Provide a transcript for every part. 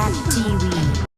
Sally TV.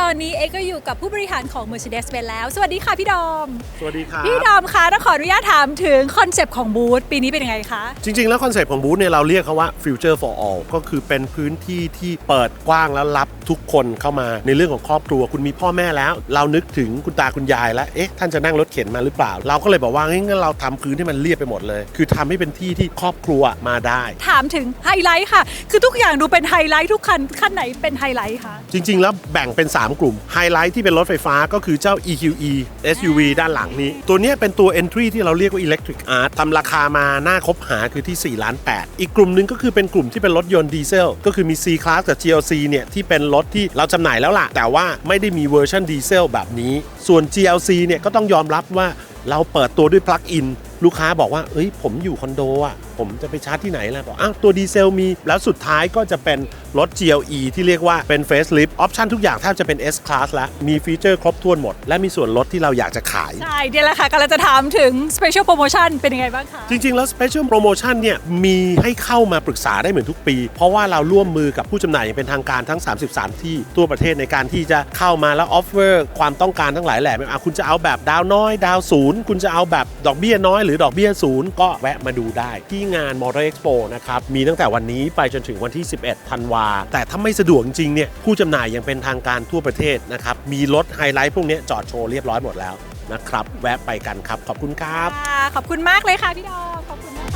ตอนนี้เอ็กก็อยู่กับผู้บริหารของ Mercedes-Benz แล้ว สวัสดีค่ะพี่ดอม สวัสดีครับ พี่ดอมคะต้องขออนุญาตถามถึงคอนเซปต์ของบูธปีนี้เป็นยังไงคะ จริง ๆ แล้วคอนเซปต์ของบูธเนี่ยเราเรียกเขาว่า Future for All ก็คือเป็นพื้นที่ที่เปิดกว้างแล้วรับทุกคนเข้ามาในเรื่องของครอบครัว คุณมีพ่อแม่แล้ว เรานึกถึงคุณตาคุณยายแล้วเอ๊ะท่านจะนั่งรถเข็นมาหรือเปล่า เราก็เลยบอกว่างั้นเราทำพื้นที่มันเรียบไปหมดเลย คือทำให้เป็นที่ที่ครอบครัวมาได้ ถามถึงไฮไลท์ค่ะ คือทุกอย่างดูเป็นไฮไลท์ทุกคันคันไหนเป็นไฮไลท์คะจริง ๆ แล้วแบ่งเป็น3กลุ่ม ไฮไลท์ที่เป็นรถไฟฟ้าก็คือเจ้า EQE SUV ด้านหลังนี้ ตัวนี้เป็นตัว Entry ที่เราเรียกว่า Electric Art ทำราคามาหน้าคบหาคือที่ 4 ล้าน 8 อีกกลุ่มหนึ่งก็คือเป็นกลุ่มที่เป็นรถยนต์ดีเซล ก็คือมี C Class กับ GLC เนี่ย ที่เป็นรถที่เราจำหน่ายแล้วล่ะ แต่ว่าไม่ได้มีเวอร์ชันดีเซลแบบนี้ ส่วน GLC เนี่ยก็ต้องยอมรับว่าเราเปิดตัวด้วยปลั๊กอินลูกค้าบอกว่าเอ้ยผมอยู่คอนโดอะ ผมจะไปชาร์จที่ไหนล่ะบอกอ้าวตัวดีเซลมี แล้วสุดท้ายก็จะเป็นรถ GLE ที่เรียกว่าเป็น Facelift ออปชันทุกอย่างแทบจะเป็น S Class แล้วมีฟีเจอร์ครบถ้วนหมด และมีส่วนลดที่เราอยากจะขาย ใช่เดี๋ยวแหละค่ะกำลังจะถามถึง Special Promotion เป็นยังไงบ้างคะ จริง ๆ แล้ว Special Promotion เนี่ยมีให้เข้ามาปรึกษาได้เหมือนทุกปี เพราะว่าเราร่วมมือกับผู้จำหน่ายอย่างเป็นทางการทั้ง 33 ที่ทั่วประเทศในการที่จะเข้ามาแล้วออฟเฟอร์ความต้องการทั้งหลายแหล่ไม่ว่าคุณจะเอาแบบดาวน้อย ดาวศูนย์คุณจะเอาแบบดอกเบี้ยน้อยหรือดอกเบี้ยศูนย์ก็แวะมาดูได้ที่งาน Motor Expo นะครับ มีตั้งแต่วันนี้ไปจนถึงวันที่ 11 ธันวา แต่ถ้าไม่สะดวกจริงเนี่ย ผู้จำหน่ายยังเป็นทางการทั่วประเทศนะครับ มีรถไฮไลท์พวกนี้จอดโชว์เรียบร้อยหมดแล้วนะครับ แวะไปกันครับ ขอบคุณครับ ขอบคุณมากเลยค่ะพี่ดอมขอบคุณมาก